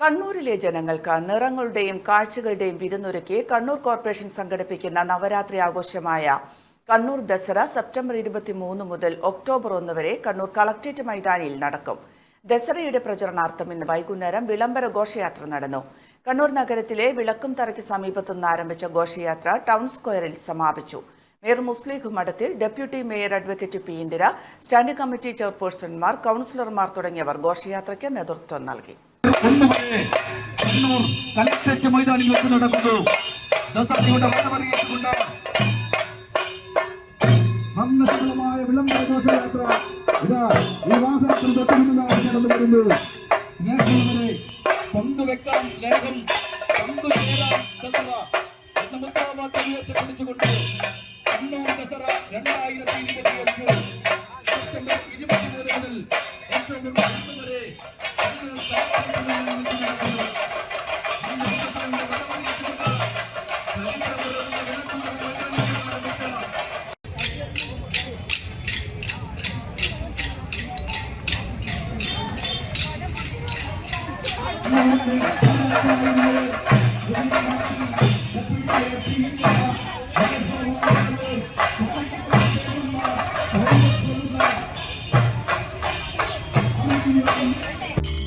കണ്ണൂരിലെ ജനങ്ങൾക്ക് നിറങ്ങളുടെയും കാഴ്ചകളുടെയും വിരുന്നൊരുക്കി കണ്ണൂർ കോർപ്പറേഷൻ സംഘടിപ്പിക്കുന്ന നവരാത്രി ആഘോഷമായ കണ്ണൂർ ദസറ സെപ്റ്റംബർ ഇരുപത്തി മൂന്ന് മുതൽ ഒക്ടോബർ ഒന്ന് വരെ കണ്ണൂർ കളക്ട്രേറ്റ് മൈതാനിയിൽ നടക്കും. ദസറയുടെ പ്രചരണാർത്ഥം ഇന്ന് വൈകുന്നേരം വിളംബര ഘോഷയാത്ര നടന്നു. കണ്ണൂർ നഗരത്തിലെ വിളക്കും തറയ്ക്ക് സമീപത്തുനിന്ന് ആരംഭിച്ച ഘോഷയാത്ര ടൗൺ സ്ക്വയറിൽ സമാപിച്ചു. മേയർ മുസ്ലിഖ് മഠത്തിൽ deputy mayor advocate P Indira standing committee ചെയർപേഴ്സൺമാർ കൗൺസിലർമാർ തുടങ്ങിയവർ ഘോഷയാത്രയ്ക്ക് നേതൃത്വം നൽകി. ഒന്നുവരെ കണ്ണൂർ കലക്ടറേറ്റ് മൈതാനിൽ വെച്ച് നടക്കുന്നു. ദസറയുടെ വരവറിയിച്ചുകൊണ്ട് വർണശബളമായ വിളംബര ഘോഷയാത്ര. ഇതാ ഈ വാഹനത്തിന് തൊട്ടു മുന്നിലായി നടന്നു വരുന്നു. സ്നേഹമുള്ളവരെ പങ്കുവെക്കാം സ്നേഹം പങ്കുചേരാം ദസറ എന്ന മുദ്രാവാക്യം ഉയർത്തിപ്പിടിച്ചുകൊണ്ട് കണ്ണൂർ ദസറ രണ്ടായിരത്തി ഇരുപത്തിയഞ്ച് ഒന്ന് വരെ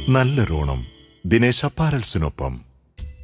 നല്ലൊരോണം ദിനേശ് അപ്പാരൽസിനൊപ്പം.